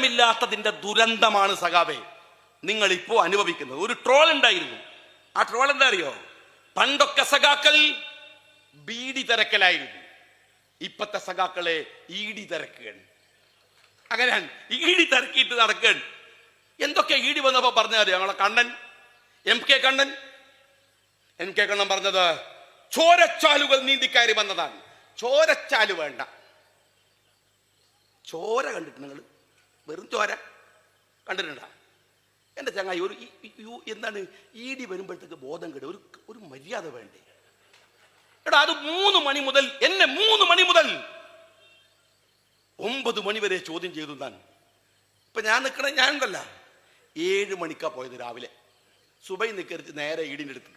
ഉത്തരമില്ലാത്തതിന്റെ ദുരന്തമാണ് സഖാബെ നിങ്ങൾ ഇപ്പോൾ അനുഭവിക്കുന്നത്. ഒരു ട്രോൾ ഉണ്ടായിരുന്നു. ആ ട്രോൾ എന്താ അറിയോ? പണ്ടൊക്കെ സഖാക്കൾ ബീഡി തിരക്കലായിരുന്നു. ഇപ്പത്തെ സഖാക്കളെ ഈടി തിരക്കുകയാണ്. അങ്ങനെ ഈടി തിരക്കിയിട്ട് നടക്കുകയാണ്. എന്തൊക്കെ ഈടി വന്നപ്പോ പറഞ്ഞാൽ ഞങ്ങളെ Kannan M K Kannan. M K Kannan പറഞ്ഞത് ചോരച്ചാലുകൾ നീന്തിക്കയറി വന്നതാണ്. ചോരച്ചാലു വേണ്ട. ചോര കണ്ടിട്ട് നിങ്ങൾ വെറും ചോര. കണ്ടിട്ടുണ്ടോ? എന്റെ ചങ്ങായി ഒരു എന്താണ് എന്താണ് ഈടി വരുമ്പോഴത്തേക്ക് ബോധം കിട്ടും ഒരു ഒരു മര്യാദ വേണ്ടേ? എടാ അത് മൂന്ന് മണി മുതൽ എന്നെ മൂന്ന് മണി മുതൽ ഒമ്പത് മണി വരെ ചോദ്യം ചെയ്തു താൻ. ഇപ്പൊ ഞാൻ നിൽക്കണ ഞാൻ ഉണ്ടല്ല ഏഴ് മണിക്കാ പോയത് രാവിലെ. സുബൈ നിൽക്കരുത് നേരെ ഈടിന്റെ അടുത്ത്.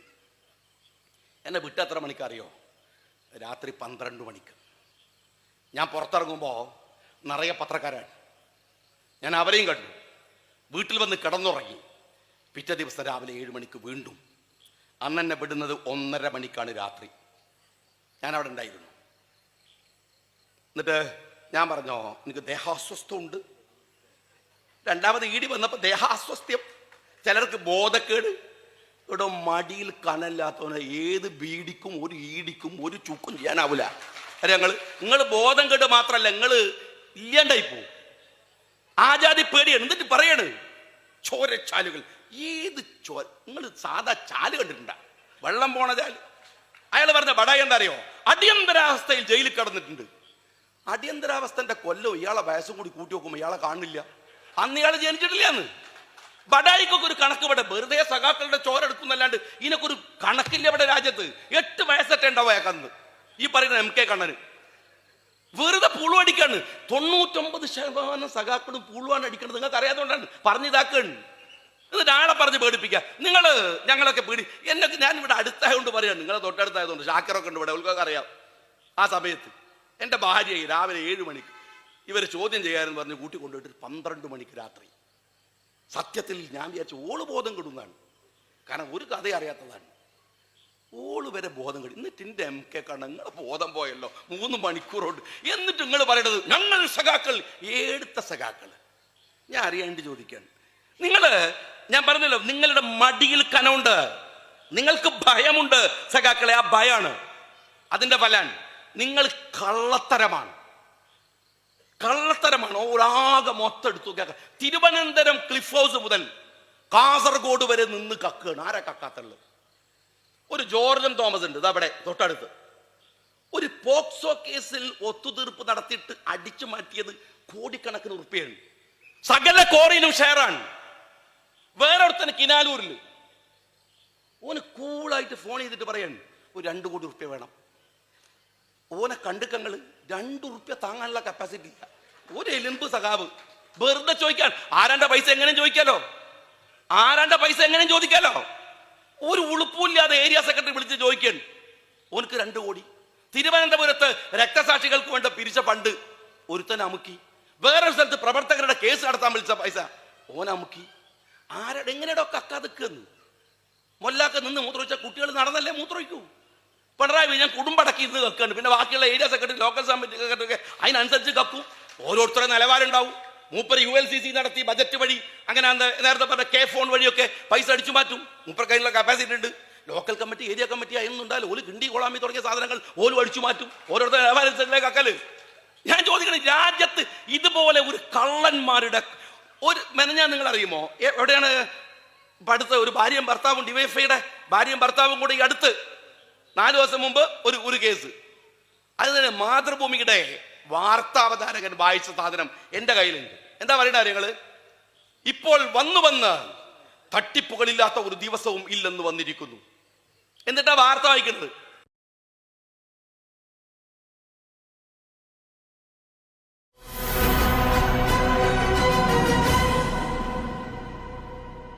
എന്നെ വിട്ട് എത്ര മണിക്കറിയോ രാത്രി പന്ത്രണ്ട് മണിക്ക്. ഞാൻ പുറത്തിറങ്ങുമ്പോൾ നിറയെ പത്രക്കാരാണ്. ഞാൻ അവരെയും കണ്ടു. വീട്ടിൽ വന്ന് കിടന്നുറങ്ങി. പിറ്റേ ദിവസം രാവിലെ ഏഴ് മണിക്ക് വീണ്ടും. അന്ന് എന്നെ വിടുന്നത് ഒന്നര മണിക്കാണ് രാത്രി. ഞാൻ അവിടെ ഉണ്ടായിരുന്നു. എന്നിട്ട് ഞാൻ പറഞ്ഞോ എനിക്ക് ദേഹാസ്വസ്ഥമുണ്ട്? രണ്ടാമത് ഈടി വന്നപ്പോൾ ദേഹാസ്വസ്ഥ്യം. ചിലർക്ക് ബോധക്കേട്. ഇവിടെ മടിയിൽ കനല്ലാത്തവനെ ഏത് ബീഡിക്കും ഒരു ഈടിക്കും ഒരു ചുക്കും ചെയ്യാനാവില്ല അല്ല ഞങ്ങൾ നിങ്ങൾ ബോധം കേട്ട് മാത്രമല്ല നിങ്ങൾ ഇല്ലാണ്ടായി പോവും. ആജാതി പേടിയാണ് എന്നിട്ട് പറയാണ്. ചോരച്ചാലുകൾ ഏത് ചോ നിങ്ങൾ സാധാ ചാൽ കണ്ടിട്ടുണ്ട? വെള്ളം പോണ ചാൽ. അയാൾ പറഞ്ഞ ബടായി എന്താ അറിയോ അടിയന്തരാവസ്ഥയിൽ ജയിലിൽ കിടന്നിട്ടുണ്ട്. അടിയന്തരാവസ്ഥന്റെ കൊല്ലം ഇയാളെ വയസ്സും കൂടി കൂട്ടി നോക്കുമ്പോൾ ഇയാളെ കാണില്ല അന്ന് ഇയാൾ ജനിച്ചിട്ടില്ല അന്ന് ബഡായിക്കൊക്കെ ഒരു കണക്ക് ഇവിടെ. വെറുതെ സഖാക്കളുടെ ചോര എടുക്കുന്നല്ലാണ്ട് ഇതിനൊക്കെ ഒരു കണക്കില്ല ഇവിടെ രാജ്യത്ത്. എട്ട് വയസ്സൊക്കെ ഉണ്ടാവുക അന്ന് ഈ പറയുന്ന എം കെ കണ്ണന്. പുളുവടിക്കാണ് തൊണ്ണൂറ്റൊമ്പത് ശതമാനം സഖാക്കളും പുളുവാണ് അടിക്കുന്നത്. നിങ്ങൾക്ക് അറിയാത്തതുകൊണ്ടാണ് പറഞ്ഞിതാക്കണ് എന്നിട്ട് ആളെ പറഞ്ഞ് പേടിപ്പിക്കുക. നിങ്ങൾ ഞങ്ങളൊക്കെ പേടി. എന്നൊക്കെ ഞാൻ ഇവിടെ അടുത്തായതുകൊണ്ട് പറയാണ് നിങ്ങളെ തൊട്ടടുത്തായതുകൊണ്ട് ഷാക്കറൊക്കെ ഉണ്ട് ഇവിടെ. ഉൾക്കൊക്കെ അറിയാം. ആ സമയത്ത് എന്റെ ഭാര്യ രാവിലെ ഏഴ് മണിക്ക് ഇവർ ചോദ്യം ചെയ്യാമെന്ന് പറഞ്ഞ് കൂട്ടി കൊണ്ടുപോയിട്ട് പന്ത്രണ്ട് മണിക്ക് രാത്രി. സത്യത്തിൽ ഞാൻ വിചാരിച്ചു ഓൾ ബോധം കെടുന്നതാണ്. കാരണം ഒരു കഥ അറിയാത്തതാണ്. ഓൾ വരെ ബോധം കഴിഞ്ഞു എന്നിട്ട് എന്റെ എം കെ കാണാൻ നിങ്ങളെ ബോധം പോയല്ലോ. മൂന്ന് മണിക്കൂറുണ്ട്. എന്നിട്ട് നിങ്ങൾ പറയണത് ഞങ്ങൾ സഖാക്കൾ ഏടുത്ത സഖാക്കൾ. ഞാൻ അറിയാണ്ട് ചോദിക്കാൻ നിങ്ങൾ ഞാൻ പറഞ്ഞല്ലോ നിങ്ങളുടെ മടിയിൽ കനമുണ്ട് നിങ്ങൾക്ക് ഭയമുണ്ട് സഖാക്കളെ ആ ഭയാണ്. അതിന്റെ ഫലാണ് നിങ്ങൾ കള്ളത്തരമാണ്. കള്ളത്തരമാണ്. ഒരാകെ മൊത്തെടുത്തു കേൾക്കാം തിരുവനന്തപുരം ക്ലിഫ് ഹൗസ് മുതൽ കാസർഗോഡ് വരെ നിന്ന് കക്കുകയാണ് ആരാ കക്കാത്തുള്ളത്? ഒരു ജോർജൻ തോമസ് ഉണ്ട് അവിടെ തൊട്ടടുത്ത്. ഒരു പോക്സോ കേസിൽ ഒത്തുതീർപ്പ് നടത്തിയിട്ട് അടിച്ചു മാറ്റിയത് കോടിക്കണക്കിന് ഉറുപ്പിയാണ് സകല കോറിയിലും ഷെയറാണ്. വേറെ കിനാലൂരിൽ ഓന് കൂളായിട്ട് ഫോൺ ചെയ്തിട്ട് പറയാണ് ഒരു രണ്ട് കോടി ഉറുപ്പ്യ വേണം. ഓനെ കണ്ടുക്കങ്ങൾ രണ്ട് ഉറുപ്പ്യ താങ്ങാനുള്ള കപ്പാസിറ്റി ഇല്ല. ഒരു എലുമ്പ് സഖാവ് വെറുതെ ചോദിക്കാൻ ആരാന്റെ പൈസ എങ്ങനെയും ചോദിക്കാലോ? ആരാന്റെ പൈസ എങ്ങനെയും ചോദിക്കാലോ? ഒരു ഉളുപ്പില്ലാതെ ഏരിയ സെക്രട്ടറി വിളിച്ച് ചോദിക്കാൻ ഓനക്ക് രണ്ട് കോടി. തിരുവനന്തപുരത്ത് രക്തസാക്ഷികൾക്ക് വേണ്ട പിരിച്ച പണ്ട് ഒരുത്തൻ അമുക്കി. വേറെ സ്ഥലത്ത് പ്രവർത്തകരുടെ കേസ് നടത്താൻ വിളിച്ച പൈസ ഓൻ അമുക്കി. ആരുടെ എങ്ങനെയോ അക്കാതിക്കുന്നു? മൊല്ലാക്ക നിന്ന് മൂത്രമൊഴിച്ച കുട്ടികൾ നടന്നല്ലേ മൂത്രമൊഴിക്കൂ? പിണറായി വിജയൻ കുടുംബടക്കി ഇരുന്ന് കക്കുന്നുണ്ട് പിന്നെ ബാക്കിയുള്ള area secretary local committee secretary ഒക്കെ അതിനനുസരിച്ച് കക്കും. ഓരോരുത്തരുടെ നിലവാരമുണ്ടാവും മൂപ്പർ യു എൽ സി സി നടത്തി ബജറ്റ് വഴി അങ്ങനെ നേരത്തെ പറഞ്ഞ കെ ഫോൺ വഴിയൊക്കെ പൈസ അടിച്ചു മാറ്റും. മൂപ്പർ കയ്യിലുള്ള കപ്പാസിറ്റി ഉണ്ട്. ലോക്കൽ കമ്മിറ്റി ഏരിയ കമ്മിറ്റി ആയിരുന്നുണ്ടാലും ഓൽ കിണ്ടി കൊളാമി തുടങ്ങിയ സാധനങ്ങൾ ഓലും അടിച്ചു മാറ്റും. ഓരോരുത്തർ വ്യാപാരത്തിലേക്ക് അക്കൽ ഞാൻ ചോദിക്കണം രാജ്യത്ത് ഇതുപോലെ ഒരു കള്ളന്മാരുടെ ഒരു മെനഞ്ഞാൽ നിങ്ങൾ അറിയുമോ എവിടെയാണ് അടുത്ത് ഒരു ഭാര്യയും ഭർത്താവും ഡിവൈഫൈയുടെ ഭാര്യയും ഭർത്താവും കൂടി അടുത്ത് നാല് ദിവസം മുമ്പ് ഒരു ഒരു കേസ്. അത് തന്നെ മാതൃഭൂമിയുടെ വാർത്താവതാരകൻ വായിച്ച സാധനം എന്റെ കയ്യിലുണ്ട്. എന്താ പറയുന്ന കാര്യങ്ങൾ ഇപ്പോൾ വന്നു വന്ന് തട്ടിപ്പുകളില്ലാത്ത ഒരു ദിവസവും ഇല്ലെന്ന് വന്നിരിക്കുന്നു. എന്നിട്ടാ വാർത്ത വായിക്കുന്നത്?